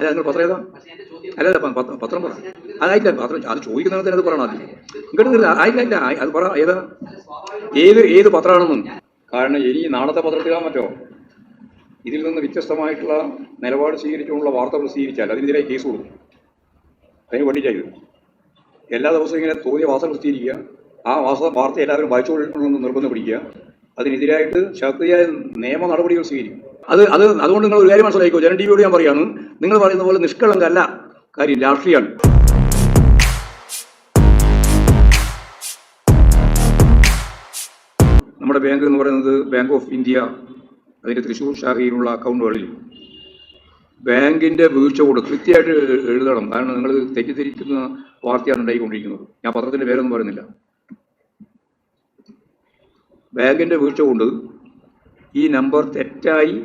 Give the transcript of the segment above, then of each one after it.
നിങ്ങൾ പത്രം ഏതാ? അല്ല പത്രം പറ. അതായില്ല പത്രം അത് ചോദിക്കുന്നതിന് അത് പറയണം ഇങ്ങോട്ട് നില്ല ആയില്ല അത് പറ ഏതാ? ഏത് ഏത് പത്രമാണെന്നും. കാരണം ഇനി നാളത്തെ പത്രത്തിലാൻ പറ്റോ ഇതിൽ നിന്ന് വ്യത്യസ്തമായിട്ടുള്ള നിലപാട് സ്വീകരിച്ചുകൊണ്ടുള്ള വാർത്ത പ്രസിദ്ധീകരിച്ചാൽ അതിനെതിരായി കേസ് കൊടുക്കും. അതിന് വേണ്ടിയിട്ടായി എല്ലാ ദിവസവും ഇങ്ങനെ തോന്നിയ വാർത്ത പ്രസിദ്ധീകരിക്കുക. ആ വാസ വാർത്ത എല്ലാവരും വായിച്ചുകൊള്ളണമെന്ന് നിർബന്ധം പിടിക്കുക. അതിനെതിരായിട്ട് ശക്തിയായ നിയമ നടപടികൾ സ്വീകരിക്കും. അത് അത് അതുകൊണ്ട് നിങ്ങൾ ഒരു കാര്യം മനസ്സിലാക്കിക്കോ. ജനൻ ടി വിയോട് ഞാൻ പറയാണ് നിങ്ങൾ പറയുന്ന പോലെ നിഷ്കളങ്കല്ല. കാര്യം രാഷ്ട്രീയമാണ്. നമ്മുടെ ബാങ്ക് എന്ന് പറയുന്നത് ബാങ്ക് ഓഫ് ഇന്ത്യ അതിന്റെ തൃശ്ശൂർ ശാഖയിലുള്ള അക്കൗണ്ടുകളിൽ. ബാങ്കിന്റെ വീഴ്ച കൂടെ കൃത്യമായിട്ട് എഴുതണം. കാരണം നിങ്ങൾ തെറ്റിദ്ധരിക്കുന്ന വാർത്തയാണ് ഉണ്ടായിക്കൊണ്ടിരിക്കുന്നത്. ഞാൻ പത്രത്തിന്റെ പേരൊന്നും പറയുന്നില്ല. ബാങ്കിന്റെ വീഴ്ച കൊണ്ട് ഈ നമ്പർ തെറ്റായി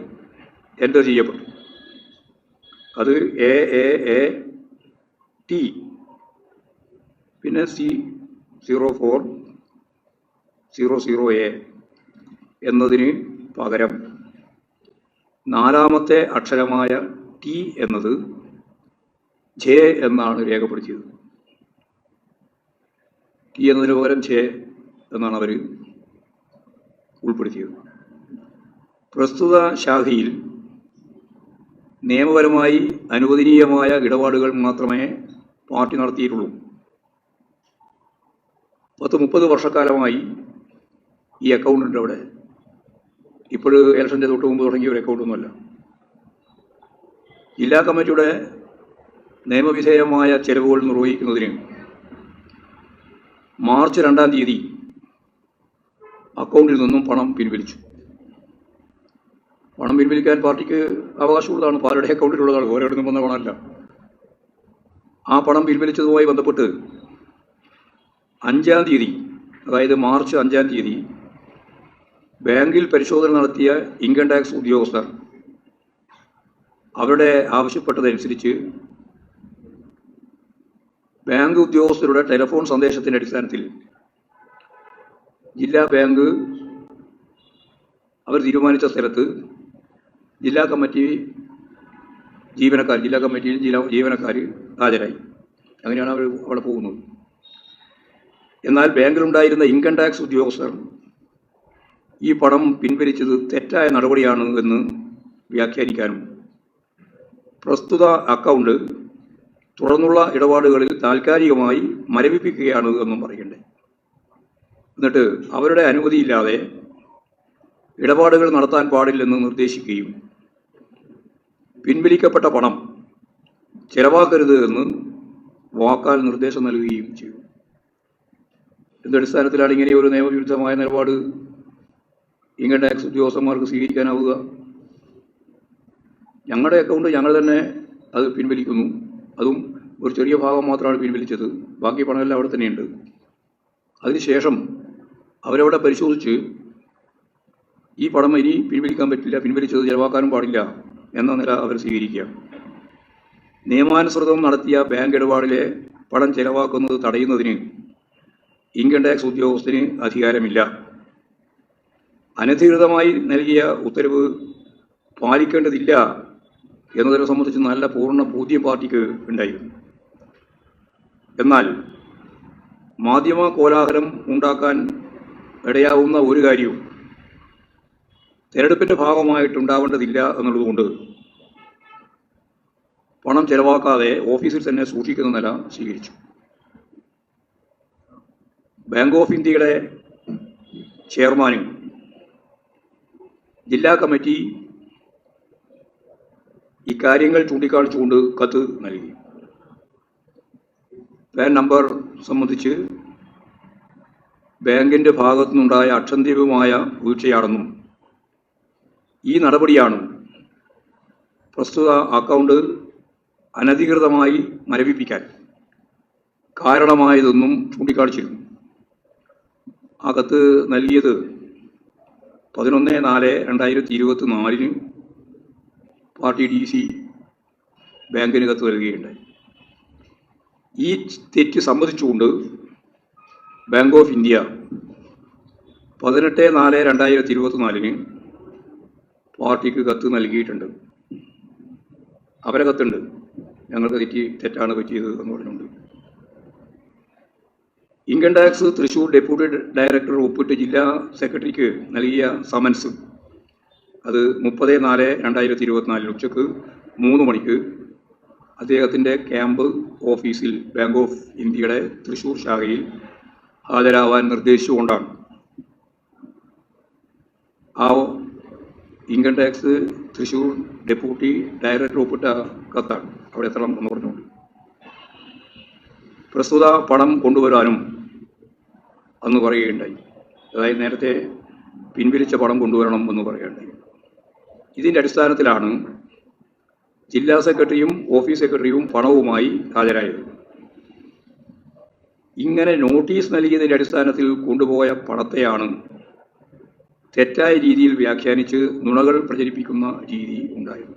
എന്റർ ചെയ്യപ്പെട്ടു. അത് എ എ എ ടി പിന്നെ C zero four zero zero A എന്നതിന് പകരം നാലാമത്തെ അക്ഷരമായ ടി എന്നത് ജെ എന്നാണ് രേഖപ്പെടുത്തിയത്. ടി എന്നതിന് പകരം ജെ എന്നാണ് അവർ ഉൾപ്പെടുത്തിയത്. പ്രസ്തുത ശാഖയിൽ നിയമപരമായി അനുവദനീയമായ ഇടപാടുകൾ മാത്രമേ പാർട്ടി നടത്തിയിട്ടുള്ളൂ. പത്ത് മുപ്പത് വർഷക്കാലമായി ഈ അക്കൗണ്ട് ഉണ്ട് അവിടെ. ഇപ്പോൾ ഇലക്ഷന്റെ തൊട്ട് മുമ്പ് തുടങ്ങിയ ഒരു അക്കൗണ്ടൊന്നുമല്ല ജില്ലാ കമ്മിറ്റിയുടെ നിയമവിധേയമായ ചെലവുകൾ നിർവഹിക്കുന്നതിന് മാർച്ച് രണ്ടാം തീയതി അക്കൗണ്ടിൽ നിന്നും പണം പിൻവലിച്ചു. പണം പിൻവലിക്കാൻ പാർട്ടിക്ക് അവകാശമുള്ളതാണ്. പാർട്ടിയുടെ അക്കൗണ്ടിലുള്ളതാണ് ഓരോ നിന്നും വന്ന പണമല്ല. ആ പണം പിൻവലിച്ചതുമായി ബന്ധപ്പെട്ട് അഞ്ചാം തീയതി അതായത് മാർച്ച് അഞ്ചാം തീയതി ബാങ്കിൽ പരിശോധന നടത്തിയ ഇൻകം ടാക്സ് ഉദ്യോഗസ്ഥർ അവരുടെ ആവശ്യപ്പെട്ടതനുസരിച്ച് ബാങ്ക് ഉദ്യോഗസ്ഥരുടെ ടെലിഫോൺ സന്ദേശത്തിന്റെ അടിസ്ഥാനത്തിൽ ജില്ലാ ബാങ്ക് അവർ തീരുമാനിച്ച സ്ഥലത്ത് ജില്ലാ കമ്മിറ്റി ജീവനക്കാർ ജില്ലാ കമ്മിറ്റിയിൽ ജില്ലാ ജീവനക്കാർ ഹാജരായി. അങ്ങനെയാണ് അവർ അവിടെ പോകുന്നത്. എന്നാൽ ബാങ്കിലുണ്ടായിരുന്ന ഇൻകം ടാക്സ് ഉദ്യോഗസ്ഥർ ഈ പണം പിൻവലിച്ചത് തെറ്റായ നടപടിയാണ് എന്ന് വ്യാഖ്യാനിക്കാനും പ്രസ്തുത അക്കൗണ്ട് തുടർന്നുള്ള ഇടപാടുകളിൽ താൽക്കാലികമായി മരവിപ്പിക്കുകയാണ് എന്നും പറയണ്ടേ എന്നിട്ട് അവരുടെ അനുമതിയില്ലാതെ ഇടപാടുകൾ നടത്താൻ പാടില്ലെന്ന് നിർദ്ദേശിക്കുകയും പിൻവലിക്കപ്പെട്ട പണം ചെലവാക്കരുത് എന്ന് വാക്കാൽ നിർദ്ദേശം നൽകുകയും ചെയ്തു. എന്തടിസ്ഥാനത്തിലാണ് ഇങ്ങനെ ഒരു നിയമവിരുദ്ധമായ നിലപാട് ഇൻകം ടാക്സ് ഉദ്യോഗസ്ഥന്മാർക്ക് സ്വീകരിക്കാനാവുക? ഞങ്ങളുടെ അക്കൗണ്ട് ഞങ്ങൾ തന്നെ അത് പിൻവലിക്കുന്നു. അതും ഒരു ചെറിയ ഭാഗം മാത്രമാണ് പിൻവലിച്ചത്. ബാക്കി പണമെല്ലാം അവിടെ തന്നെയുണ്ട്. അതിനുശേഷം അവരവിടെ പരിശോധിച്ച് ഈ പടം ഇനി പിൻവലിക്കാൻ പറ്റില്ല പിൻവലിച്ചത് ചെലവാക്കാനും പാടില്ല എന്ന നില അവർ സ്വീകരിക്കുക. നിയമാനുസൃതം നടത്തിയ ബാങ്ക് ഇടപാടിലെ പണം ചെലവാക്കുന്നത് തടയുന്നതിന് ഇൻകം ടാക്സ് ഉദ്യോഗസ്ഥന് അധികാരമില്ല. അനധികൃതമായി നൽകിയ ഉത്തരവ് പാലിക്കേണ്ടതില്ല എന്നതിനെ സംബന്ധിച്ച് നല്ല പൂർണ ബോധ്യം പാർട്ടിക്ക് ഉണ്ടായിരുന്നു. എന്നാൽ മാധ്യമ കോലാഹലം ഉണ്ടാക്കാൻ ഇടയാവുന്ന ഒരു കാര്യവും തെരഞ്ഞെടുപ്പിന്റെ ഭാഗമായിട്ടുണ്ടാവേണ്ടതില്ല എന്നുള്ളതുകൊണ്ട് പണം ചെലവാക്കാതെ ഓഫീസിൽ തന്നെ സൂക്ഷിക്കുന്ന നില സ്വീകരിച്ചു. ബാങ്ക് ഓഫ് ഇന്ത്യയുടെ ചെയർമാനും ജില്ലാ കമ്മിറ്റി ഇക്കാര്യങ്ങൾ ചൂണ്ടിക്കാണിച്ചുകൊണ്ട് കത്ത് നൽകി. പാൻ നമ്പർ സംബന്ധിച്ച് ബാങ്കിന്റെ ഭാഗത്തുനിന്നുണ്ടായ അക്ഷന്തീപമായ വീഴ്ചയാണെന്നും ഈ നടപടിയാണ് പ്രസ്തുത അക്കൗണ്ട് അനധികൃതമായി മരവിപ്പിക്കാൻ കാരണമായതെന്നും ചൂണ്ടിക്കാണിച്ചിരുന്നു. അകത്ത് കത്ത് നൽകിയത് പതിനൊന്ന് നാല് രണ്ടായിരത്തി ഇരുപത്തി നാലിന് പാർട്ടി ഡി സി ബാങ്കിന് കത്ത് നൽകുകയുണ്ടായി. ഈ തെറ്റ് സമ്മതിച്ചുകൊണ്ട് ബാങ്ക് ഓഫ് ഇന്ത്യ പതിനെട്ട് നാല് രണ്ടായിരത്തി ഇരുപത്തി നാലിന് പാർട്ടിക്ക് കത്ത് നൽകിയിട്ടുണ്ട്. അവരെ കത്തുണ്ട്. ഞങ്ങൾക്ക് തെറ്റി തെറ്റാണ് പറ്റിയത് എന്ന് പറഞ്ഞുകൊണ്ട്. Income tax Thrissur deputy director ഒപ്പിട്ട് ജില്ലാ സെക്രട്ടറിക്ക് നൽകിയ സമൻസ് അത് മുപ്പത് നാല് രണ്ടായിരത്തി ഇരുപത്തിനാലിന് ഉച്ചയ്ക്ക് മൂന്ന് മണിക്ക് അദ്ദേഹത്തിന്റെ ക്യാമ്പ് ഓഫീസിൽ ബാങ്ക് ഓഫ് ഇന്ത്യയുടെ തൃശൂർ ശാഖയിൽ ഹാജരാവാൻ നിർദ്ദേശിച്ചുകൊണ്ടാണ്. ആ income tax Thrissur deputy director ഒപ്പിട്ട കത്താണ്. അവിടെ എത്തണം എന്ന് പറഞ്ഞുകൊണ്ട്. പ്രസ്തുത പണം കൊണ്ടുവരാനും അന്ന് പറയുകയുണ്ടായി. അതായത് നേരത്തെ പിൻവലിച്ച പണം കൊണ്ടുവരണം എന്ന് പറയുകയുണ്ടായി. ഇതിന്റെ അടിസ്ഥാനത്തിലാണ് ജില്ലാ സെക്രട്ടറിയും ഓഫീസ് സെക്രട്ടറിയും പണവുമായി ഹാജരായത്. ഇങ്ങനെ നോട്ടീസ് നൽകിയതിന്റെ അടിസ്ഥാനത്തിൽ കൊണ്ടുപോയ പണത്തെയാണ് തെറ്റായ രീതിയിൽ വ്യാഖ്യാനിച്ച് നുണകൾ പ്രചരിപ്പിക്കുന്ന രീതി ഉണ്ടായത്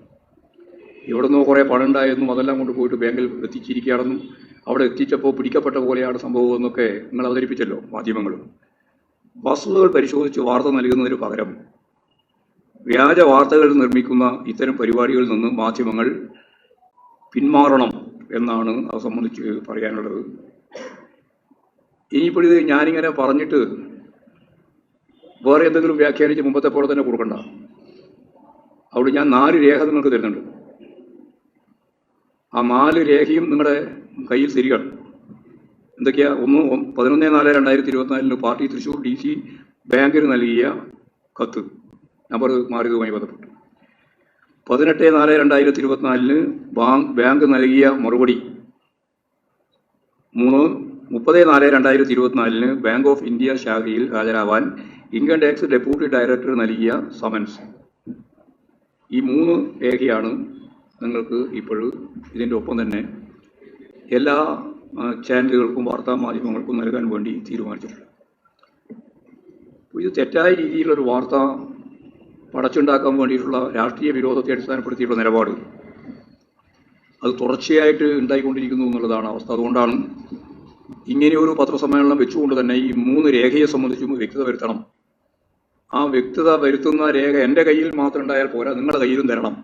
എവിടുന്നോ കുറേ പണം ഉണ്ടായെന്നും അതെല്ലാം കൊണ്ട് പോയിട്ട് ബാങ്കിൽ എത്തിച്ചിരിക്കുകയാണെന്നും അവിടെ എത്തിച്ചപ്പോൾ പിടിക്കപ്പെട്ട പോലെയാണ് സംഭവം എന്നൊക്കെ നിങ്ങൾ അവതരിപ്പിച്ചല്ലോ മാധ്യമങ്ങൾ വസ്തുതകൾ പരിശോധിച്ച് വാർത്ത നൽകുന്നതിന് പകരം വ്യാജ വാർത്തകൾ നിർമ്മിക്കുന്ന ഇത്തരം പരിപാടികളിൽ നിന്ന് മാധ്യമങ്ങൾ പിന്മാറണം എന്നാണ് അത് സംബന്ധിച്ച് പറയാനുള്ളത്. ഇനിയിപ്പോൾ ഇത് ഞാനിങ്ങനെ പറഞ്ഞിട്ട് വേറെ എന്തെങ്കിലും വ്യാഖ്യാനിച്ച് മുമ്പത്തെ പോലെ തന്നെ കൊടുക്കണ്ട. അവിടെ ഞാൻ നാല് രേഖ നിങ്ങൾക്ക് തരുന്നുണ്ട്. ആ നാല് രേഖയും നിങ്ങളുടെ കയ്യിൽ തിരികണം എന്തൊക്കെയാ? ഒന്ന് പതിനൊന്ന് നാല് രണ്ടായിരത്തി ഇരുപത്തിനാലിന് പാർട്ടി തൃശൂർ ഡി സി ബാങ്കിന് നൽകിയ കത്ത്. നമ്പർ മാറിയതുമായി ബന്ധപ്പെട്ട്. പതിനെട്ട് നാല് രണ്ടായിരത്തി ഇരുപത്തിനാലിന് ബാങ്ക് ബാങ്ക് നൽകിയ മറുപടി. മൂന്ന് മുപ്പത് നാല് രണ്ടായിരത്തി ഇരുപത്തിനാലിന് ബാങ്ക് ഓഫ് ഇന്ത്യ ശാഖയിൽ ഹാജരാവാൻ ഇൻകം ടാക്സ് ഡെപ്യൂട്ടി ഡയറക്ടർ നൽകിയ സമൻസ് ഈ മൂന്ന് രേഖയാണ് നിങ്ങൾക്ക് ഇപ്പോൾ ഇതിന്റെ ഒപ്പം തന്നെ എല്ലാ ചാനലുകൾക്കും വാർത്താ മാധ്യമങ്ങൾക്കും നൽകാൻ വേണ്ടി തീരുമാനിച്ചിട്ടുള്ളത്. അപ്പോൾ ഇത് തെറ്റായ രീതിയിലൊരു വാർത്ത പടച്ചുണ്ടാക്കാൻ വേണ്ടിയിട്ടുള്ള രാഷ്ട്രീയ വിരോധത്തെ അടിസ്ഥാനപ്പെടുത്തിയിട്ടുള്ള നിലപാട്. അത് തുടർച്ചയായിട്ട് ഉണ്ടായിക്കൊണ്ടിരിക്കുന്നു എന്നുള്ളതാണ് അവസ്ഥ. അതുകൊണ്ടാണ് ഇങ്ങനെ ഒരു പത്രസമ്മേളനം വെച്ചുകൊണ്ട് തന്നെ ഈ മൂന്ന് രേഖയെ സംബന്ധിച്ചും വ്യക്തത വരുത്തണം. ആ വ്യക്തത വരുത്തുന്ന രേഖ എന്റെ കയ്യിൽ മാത്രം ഉണ്ടായാൽ പോരാ നിങ്ങളുടെ കയ്യിലും തരണം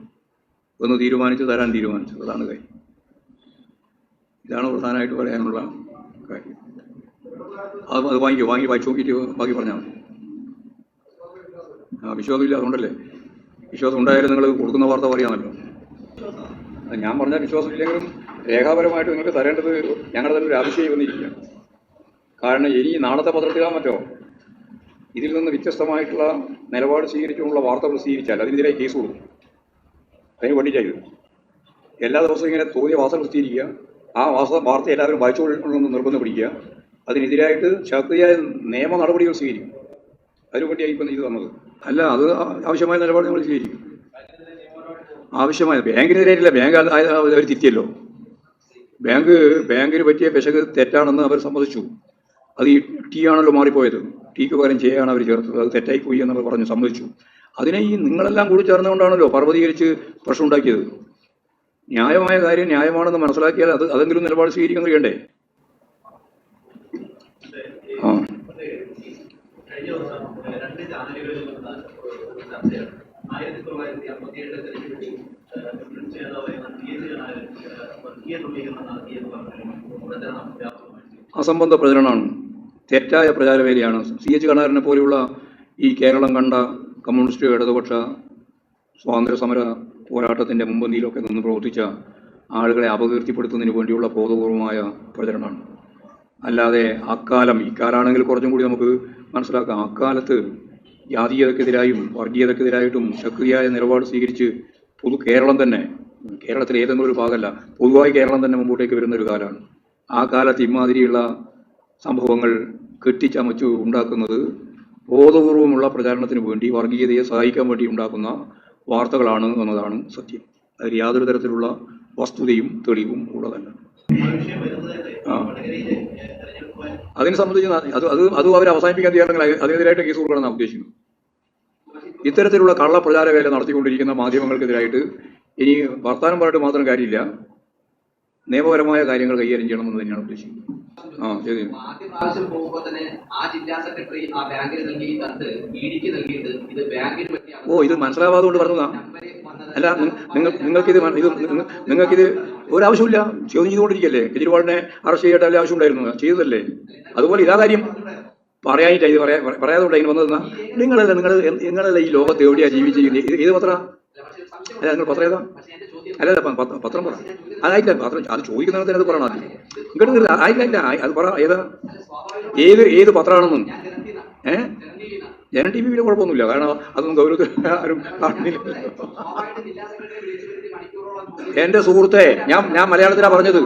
എന്ന് തീരുമാനിച്ച് തരാൻ തീരുമാനിച്ചു അതാണ് കാര്യം. ഇതാണ് പ്രധാനമായിട്ട് പറയാനുള്ള കാര്യം. അത് അത് വാങ്ങിക്കോ വാങ്ങി വായിച്ചു നോക്കിയിട്ട് ബാക്കി പറഞ്ഞാൽ മതി. ആ വിശ്വാസമില്ല അതുകൊണ്ടല്ലേ? വിശ്വാസം ഉണ്ടായാലും നിങ്ങൾ കൊടുക്കുന്ന വാർത്ത പറയാമല്ലോ ഞാൻ പറഞ്ഞ വിശ്വാസമില്ലെങ്കിലും രേഖാപരമായിട്ട് നിങ്ങൾക്ക് തരേണ്ടത് ഞങ്ങളുടെ തന്നെ ഒരു ആവശ്യമായി വന്നിരിക്കുകയാണ്. കാരണം ഇനി നാളത്തെ പത്രത്തിലാൻ പറ്റോ ഇതിൽ നിന്ന് വ്യത്യസ്തമായിട്ടുള്ള നിലപാട് സ്വീകരിച്ചുകൊണ്ടുള്ള വാർത്ത പ്രസിദ്ധീകരിച്ചാൽ അതിനെതിരെ കേസ് കൊടുക്കും. അതിന് വേണ്ടിയിട്ടായി എല്ലാ ദിവസവും ഇങ്ങനെ തോന്നിയ വാർത്ത പ്രസിദ്ധീകരിക്കുക. ആ വാർത്ത വാർത്ത എല്ലാവരും വായിച്ചുകൊള്ളണമെന്ന് നിർബന്ധം പിടിക്കുക. അതിനെതിരായിട്ട് ശക്തിയായ നിയമ നടപടികൾ സ്വീകരിക്കും. അതിനു വേണ്ടിയായി ഇപ്പം ഇത് തന്നത് അല്ല അത് ആവശ്യമായ നിലപാട് നമ്മൾ സ്വീകരിക്കും. ആവശ്യമായ ബാങ്കിനെതിരായിട്ടില്ല. ബാങ്ക് അവർ തിരുത്തിയല്ലോ ബാങ്ക് ബാങ്കിന് പറ്റിയ പിശക് തെറ്റാണെന്ന് അവർ സമ്മതിച്ചു. അത് ഈ ടീ ആണല്ലോ മാറിപ്പോയത്. ടീക്ക് പകരം ചെയ്യാണ് അവർ ചേർത്തത്. അത് തെറ്റായി പോയി എന്നവർ പറഞ്ഞു സമ്മതിച്ചു. അതിനെ ഈ നിങ്ങളെല്ലാം കൂടി ചേർന്നുകൊണ്ടാണല്ലോ പർവതീകരിച്ച് പ്രശ്നം ഉണ്ടാക്കിയത്. ന്യായമായ കാര്യം ന്യായമാണെന്ന് മനസ്സിലാക്കിയാൽ അത് അതെങ്കിലും നിലപാട് സ്വീകരിക്കാൻ കഴിയണ്ടേ? ആ. ആയിരത്തി തൊള്ളായിരത്തി അമ്പത്തിയേഴിലെ തെരഞ്ഞെടുപ്പിൽ ഏഹ്, നേതാവായ എസ് വർഗീയ പ്രചരണം അസംബന്ധ പ്രചരണമാണ്. തെറ്റായ പ്രചാരവേലിയാണ്. സി എച്ച് കണാരനെ പോലെയുള്ള ഈ കേരളം കണ്ട കമ്മ്യൂണിസ്റ്റ് ഇടതുപക്ഷ സ്വാതന്ത്ര്യ സമര പോരാട്ടത്തിന്റെ മുമ്പന്തിയിലൊക്കെ നിന്ന് പ്രവർത്തിച്ച ആളുകളെ അപകീർത്തിപ്പെടുത്തുന്നതിന് വേണ്ടിയുള്ള ബോധപൂർവമായ പ്രചരണമാണ്. അല്ലാതെ അക്കാലം ഇക്കാലാണെങ്കിൽ കുറച്ചും കൂടി നമുക്ക് മനസ്സിലാക്കാം. അക്കാലത്ത് ജാതീയതക്കെതിരായും വർഗീയതക്കെതിരായിട്ടും ശക്തിയായ നിലപാട് സ്വീകരിച്ച് പൊതു കേരളം തന്നെ കേരളത്തിലെ ഏതെങ്കിലും ഒരു ഭാഗമല്ല പൊതുവായി കേരളം തന്നെ മുമ്പോട്ടേക്ക് വരുന്ന ഒരു കാലമാണ്. ആ കാലത്ത് ഇമാതിരിയുള്ള സംഭവങ്ങൾ കെട്ടിച്ചമച്ചു ഉണ്ടാക്കുന്നത് ബോധപൂർവമുള്ള പ്രചാരണത്തിന് വേണ്ടി വർഗീയതയെ സഹായിക്കാൻ വേണ്ടി ഉണ്ടാക്കുന്ന വാർത്തകളാണ് എന്നതാണ് സത്യം. അതിൽ യാതൊരു തരത്തിലുള്ള വസ്തുതയും തെളിവും ഉള്ളതല്ല. അതിനെ സംബന്ധിച്ച് അത് അത് അത് അവർ അവസാനിപ്പിക്കാൻ തീരുമാനങ്ങൾ അതിനെതിരായിട്ട് കേസ് കൊടുക്കണമെന്നാണ് ഉദ്ദേശിക്കുന്നത്. ഇത്തരത്തിലുള്ള കള്ളപ്രചാര വേല നടത്തിക്കൊണ്ടിരിക്കുന്ന മാധ്യമങ്ങൾക്കെതിരായിട്ട് ഇനി വർത്താനം പറഞ്ഞിട്ട് മാത്രം കാര്യമില്ല. നിയമപരമായ കാര്യങ്ങൾ കൈകാര്യം ചെയ്യണമെന്ന് തന്നെയാണ് ഉദ്ദേശിക്കുന്നത്. ആ ശരി. ആദ്യ പ്രാവശ്യം പോകുമ്പോൾ തന്നെ ആ ജില്ലാ സെക്രട്ടറി ആ ബാങ്കിന് നൽകിയ ഈ കത്ത് ഇഡിക്ക് നൽകിയിട്ട് ഇത് ബാങ്കിന് പറ്റിയാണ് ഓ ഇത് മനസ്സിലാവാതുകൊണ്ട് പറഞ്ഞതാ. നമ്പറിൽ അല്ല നിങ്ങൾ നിങ്ങൾക്കിത് ഇത് നിങ്ങ- നിങ്ങൾക്കിത് ഒരാവശ്യമില്ല ചോദ്യം ചെയ്തുകൊണ്ടിരിക്കല്ലേ? കെജ്രിവാളിനെ അറസ്റ്റ് ചെയ്യേണ്ട വല്ല ആവശ്യമുണ്ടായിരുന്നു. ചെയ്തതല്ലേ? അതുപോലെ ഇതാ കാര്യം. പറയാനില്ല ഇത് പറയാ പറയാതുകൊണ്ടാണ് അതിന് വന്നതെന്നാ. നിങ്ങളല്ല നിങ്ങൾ നിങ്ങളല്ല ഈ ലോകത്ത് എവിടെയാണ് ജീവിച്ചിരിക്കുന്നത്? ഇത് ഇത് പത്ര അല്ല നിങ്ങൾ പത്രം ഏതാ? അല്ല അല്ല, പത്രം പറ. അതായില്ല പത്രം അത് ചോദിക്കുന്നതിന് അത് പറയണം ആദ്യം. ഇങ്ങോട്ട് നില്ല ആയില്ല ഇല്ല അത് പറ ഏതാ? ഏത് ഏത് പത്രമാണെന്നും ഏഹ് ജന ടി വിയിൽ കുഴപ്പമൊന്നുമില്ല. കാരണം അതൊന്നും ഗൗരവത്തിൽ ആരും കാണുന്നില്ല എന്റെ സുഹൃത്തെ ഞാൻ ഞാൻ മലയാളത്തിലാണ് പറഞ്ഞത്.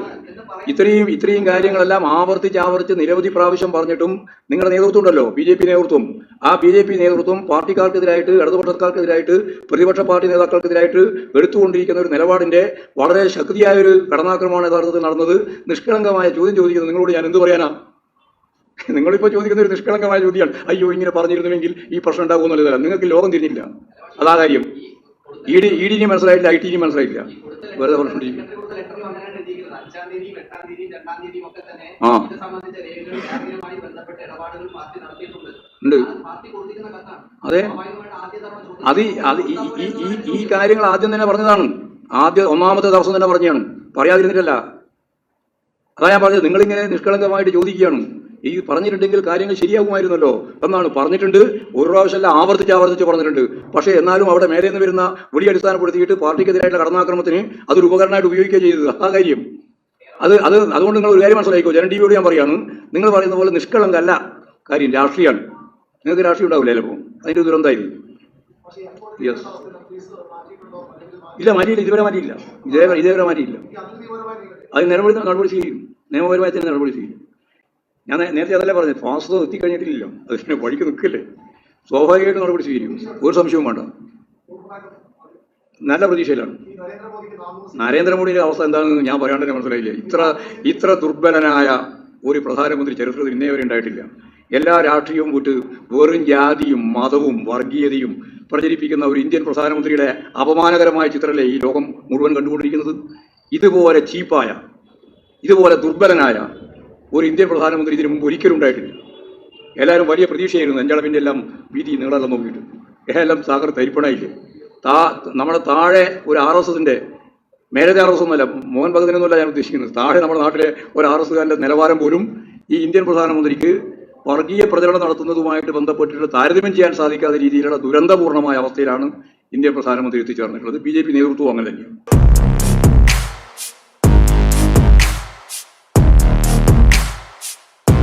ഇത്രയും ഇത്രയും കാര്യങ്ങളെല്ലാം ആവർത്തിച്ച് ആവർത്തിച്ച് നിരവധി പ്രാവശ്യം പറഞ്ഞിട്ടും നിങ്ങളുടെ നേതൃത്വം ഉണ്ടല്ലോ ബി ജെ പി നേതൃത്വം. ആ ബി ജെ പി നേതൃത്വം പാർട്ടിക്കാർക്കെതിരായിട്ട് ഇടതുപക്ഷക്കാർക്കെതിരായിട്ട് പ്രതിപക്ഷ പാർട്ടി നേതാക്കൾക്കെതിരായിട്ട് എടുത്തുകൊണ്ടിരിക്കുന്ന ഒരു നിലപാടിന്റെ വളരെ ശക്തിയായ ഒരു കടന്നാക്രമണമാണ് യഥാർത്ഥത്തിൽ നടന്നത്. നിഷ്കളങ്കമായ ചോദ്യം ചോദിക്കുന്നത് നിങ്ങളോട് ഞാൻ എന്ത് പറയാനാ? നിങ്ങളിപ്പോൾ ചോദിക്കുന്ന ഒരു നിഷ്കളങ്കമായ ചോദ്യമാണ്. അയ്യോ ഇങ്ങനെ പറഞ്ഞിരുന്നുവെങ്കിൽ ഈ പ്രശ്നം ഉണ്ടാകുമെന്നുള്ളതല്ല നിങ്ങൾക്ക് ലോകം തിരിഞ്ഞില്ല അതാ കാര്യം. ഇ ഡി ഇ ഡിനെ മനസ്സിലായിട്ടില്ല ഐ ടിനെ മനസ്സിലായില്ല വെറുതെ പറഞ്ഞിട്ടില്ല സെക്രട്ടറി കൊടുത്ത ലെറ്ററിൽ അങ്ങനെയാണ് എഴുതിയിരിക്കുന്നത് അഞ്ചാം തീയതിയും എട്ടാം തീയതിയും രണ്ടാം തീയതിയും ഒക്കെ തന്നെ ഇത് സംബന്ധിച്ച രേഖകൾ ബന്ധപ്പെട്ട ഇടപാടുകൾ പാർട്ടി നടത്തിയിട്ടുണ്ട്. പാർട്ടി കൊടുത്തിരിക്കുന്ന കത്താണ്. അതെ. അത് ഈ- അത് ഈ കാര്യങ്ങൾ ആദ്യം തന്നെ പറഞ്ഞതാണ്. ആദ്യ ഒന്നാമത്തെ ദിവസം തന്നെ പറഞ്ഞതാണ് പറയാതിരുന്നിട്ടല്ല. അതാ ഞാൻ പറഞ്ഞത്. നിങ്ങളിങ്ങനെ നിഷ്കളങ്കമായിട്ട് ചോദിക്കുകയാണ്. ഈ പറഞ്ഞിട്ടുണ്ടെങ്കിൽ കാര്യങ്ങൾ ശരിയാകുമായിരുന്നല്ലോ എന്നാണ് പറഞ്ഞിട്ടുണ്ട്. ഒരു പ്രാവശ്യമല്ല ആവർത്തിച്ച് ആവർത്തിച്ച് പറഞ്ഞിട്ടുണ്ട്. പക്ഷേ എന്നാലും അവിടെ മേലെ നിന്ന് വരുന്ന വിളി അടിസ്ഥാനപ്പെടുത്തിയിട്ട് പാർട്ടിക്കെതിരായിട്ടുള്ള കടന്നാക്രമത്തിന് അതൊരു ഉപകരണമായിട്ട് ഉപയോഗിക്കുക ചെയ്തത്. ആ കാര്യം. അത് അത് അതുകൊണ്ട് നിങ്ങൾ ഒരു കാര്യം മനസ്സിലായിക്കോ ജനം ടി വിയോട് ഞാൻ പറയാണ് നിങ്ങൾ പറയുന്ന പോലെ നിഷ്കളങ്കല്ല കാര്യം രാഷ്ട്രീയമാണ് നിങ്ങൾക്ക് രാഷ്ട്രീയം ഉണ്ടാവില്ല ചിലപ്പോൾ അതിന്റെ ദുരന്തമായിരിക്കും. യെസ് ഇല്ല മാറ്റിയില്ല. ഇതുവരെ മാറ്റിയില്ല. ഇതേവരെ ഇതേവരെ മാറ്റിയില്ല. അത് നടപടി നടപടി ചെയ്യും നിയമപരമായി തന്നെ നടപടി ചെയ്യും ഞാൻ നേരത്തെ അതല്ലേ പറഞ്ഞത്? ഫാസ്റ്റ് എത്തിക്കഴിഞ്ഞിട്ടില്ലല്ലോ. അത് പിന്നെ വഴിക്ക് നിൽക്കില്ലേ? സ്വാഭാവികമായിട്ട് നടപടി സ്വീകരിക്കും ഒരു സംശയവും വേണ്ട. നല്ല പ്രതീക്ഷയിലാണ്. നരേന്ദ്രമോദിയുടെ അവസ്ഥ എന്താണെന്ന് ഞാൻ പറയാണ്ട് തന്നെ മനസ്സിലായില്ല? ഇത്ര ഇത്ര ദുർബലനായ ഒരു പ്രധാനമന്ത്രി ചരിത്രത്തിൽ ഇന്നേ വരെ ഉണ്ടായിട്ടില്ല. എല്ലാ രാഷ്ട്രീയവും വിട്ട് വെറും ജാതിയും മതവും വർഗീയതയും പ്രചരിപ്പിക്കുന്ന ഒരു ഇന്ത്യൻ പ്രധാനമന്ത്രിയുടെ അപമാനകരമായ ചിത്രമല്ലേ ഈ ലോകം മുഴുവൻ കണ്ടുകൊണ്ടിരിക്കുന്നത്? ഇതുപോലെ ചീപ്പായ ഇതുപോലെ ദുർബലനായ ഒരു ഇന്ത്യൻ പ്രധാനമന്ത്രി ഇതിനു മുമ്പ് ഒരിക്കലും ഉണ്ടായിട്ടില്ല. എല്ലാവരും വലിയ പ്രതീക്ഷയായിരുന്നു. അഞ്ചളവിന്റെ എല്ലാം വീതി നീളെല്ലാം നോക്കിയിട്ട്. എല്ലാം സാഗർ തരിപ്പണായില്ലേ? താ നമ്മുടെ താഴെ ഒരു ആർ എസ് എസിന്റെ മേലത്തെ ആർ എസ് ഒന്നുമല്ല മോഹൻ ഭഗതിനൊന്നുമല്ല ഞാൻ ഉദ്ദേശിക്കുന്നത്. താഴെ നമ്മുടെ നാട്ടിലെ ഒരു ആർ എസ് കാരന്റെ നിലവാരം പോലും ഈ ഇന്ത്യൻ പ്രധാനമന്ത്രിക്ക് വർഗീയ പ്രചരണം നടത്തുന്നതുമായിട്ട് ബന്ധപ്പെട്ടിട്ട് താരതമ്യം ചെയ്യാൻ സാധിക്കാത്ത രീതിയിലുള്ള ദുരന്തപൂർണമായ അവസ്ഥയിലാണ് ഇന്ത്യൻ പ്രധാനമന്ത്രി എത്തിച്ചേർന്നിട്ടുള്ളത്. ബി ജെ പി നേതൃത്വം അങ്ങനെ തന്നെയാണ്.